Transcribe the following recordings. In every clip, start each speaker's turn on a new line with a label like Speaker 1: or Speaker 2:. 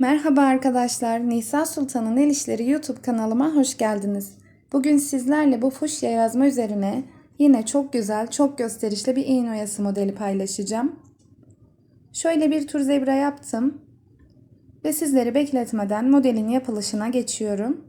Speaker 1: Merhaba arkadaşlar, Nisa Sultan'ın El İşleri YouTube kanalıma hoş geldiniz. Bugün sizlerle bu fuşya yazma üzerine yine çok güzel, çok gösterişli bir iğne oyası modeli paylaşacağım. Şöyle bir tur zebra yaptım ve sizleri bekletmeden modelin yapılışına geçiyorum.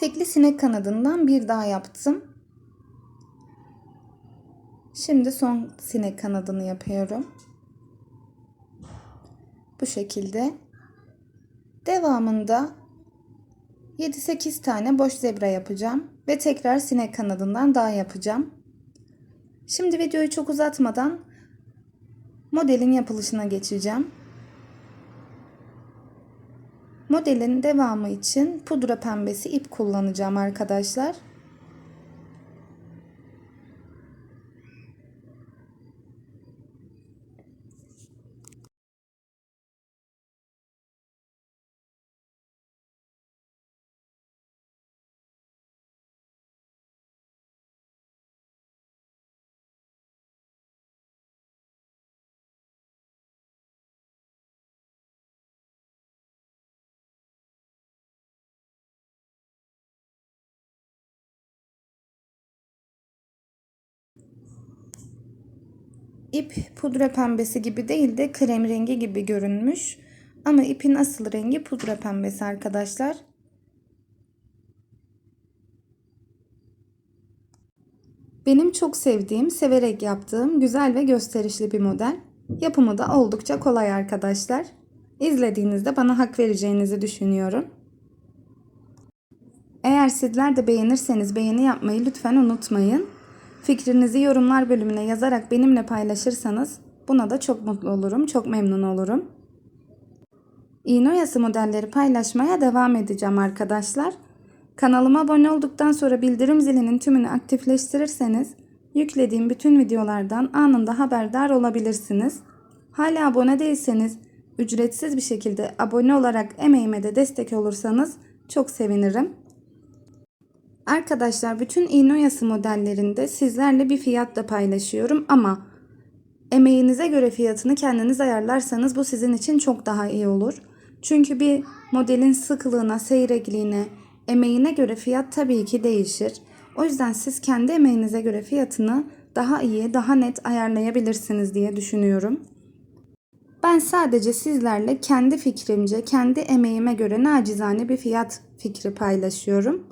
Speaker 1: Tekli sinek kanadından bir daha yaptım. Şimdi son sinek kanadını yapıyorum. Bu şekilde. Devamında 7-8 tane boş zebra yapacağım ve tekrar sinek kanadından daha yapacağım. Şimdi videoyu çok uzatmadan modelin yapılışına geçeceğim. Modelin devamı için pudra pembesi ip kullanacağım arkadaşlar. İp pudra pembesi gibi değil de krem rengi gibi görünmüş. Ama ipin asıl rengi pudra pembesi arkadaşlar. Benim çok sevdiğim, severek yaptığım güzel ve gösterişli bir model. Yapımı da oldukça kolay arkadaşlar. İzlediğinizde bana hak vereceğinizi düşünüyorum. Eğer sizler de beğenirseniz beğeni yapmayı lütfen unutmayın. Fikrinizi yorumlar bölümüne yazarak benimle paylaşırsanız buna da çok mutlu olurum, çok memnun olurum. İğne oyası modelleri paylaşmaya devam edeceğim arkadaşlar. Kanalıma abone olduktan sonra bildirim zilinin tümünü aktifleştirirseniz yüklediğim bütün videolardan anında haberdar olabilirsiniz. Hala abone değilseniz ücretsiz bir şekilde abone olarak emeğime de destek olursanız çok sevinirim. Arkadaşlar bütün iğne oyası modellerinde sizlerle bir fiyat da paylaşıyorum ama emeğinize göre fiyatını kendiniz ayarlarsanız bu sizin için çok daha iyi olur. Çünkü bir modelin sıklığına, seyrekliğine, emeğine göre fiyat tabii ki değişir. O yüzden siz kendi emeğinize göre fiyatını daha iyi, daha net ayarlayabilirsiniz diye düşünüyorum. Ben sadece sizlerle kendi fikrimce, kendi emeğime göre nacizane bir fiyat fikri paylaşıyorum.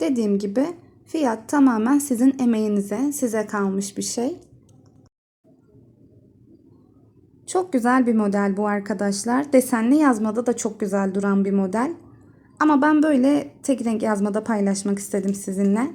Speaker 1: Dediğim gibi fiyat tamamen sizin emeğinize, size kalmış bir şey. Çok güzel bir model bu arkadaşlar. Desenli yazmada da çok güzel duran bir model. Ama ben böyle tek renk yazmada paylaşmak istedim sizinle.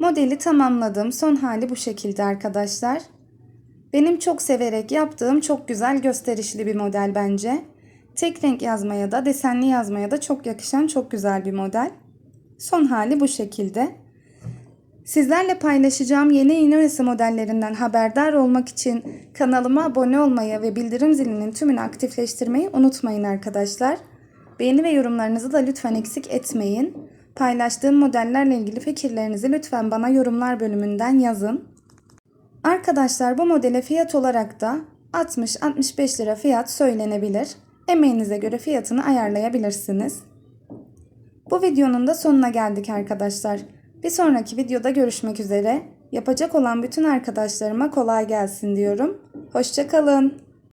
Speaker 1: Modeli tamamladım. Son hali bu şekilde arkadaşlar. Benim çok severek yaptığım çok güzel gösterişli bir model bence. Tek renk yazmaya da desenli yazmaya da çok yakışan çok güzel bir model. Son hali bu şekilde. Sizlerle paylaşacağım yeni iğne modellerinden haberdar olmak için kanalıma abone olmayı ve bildirim zilinin tümünü aktifleştirmeyi unutmayın arkadaşlar. Beğeni ve yorumlarınızı da lütfen eksik etmeyin. Paylaştığım modellerle ilgili fikirlerinizi lütfen bana yorumlar bölümünden yazın. Arkadaşlar bu modele fiyat olarak da 60-65 lira fiyat söylenebilir. Emeğinize göre fiyatını ayarlayabilirsiniz. Bu videonun da sonuna geldik arkadaşlar. Bir sonraki videoda görüşmek üzere. Yapacak olan bütün arkadaşlarıma kolay gelsin diyorum. Hoşçakalın.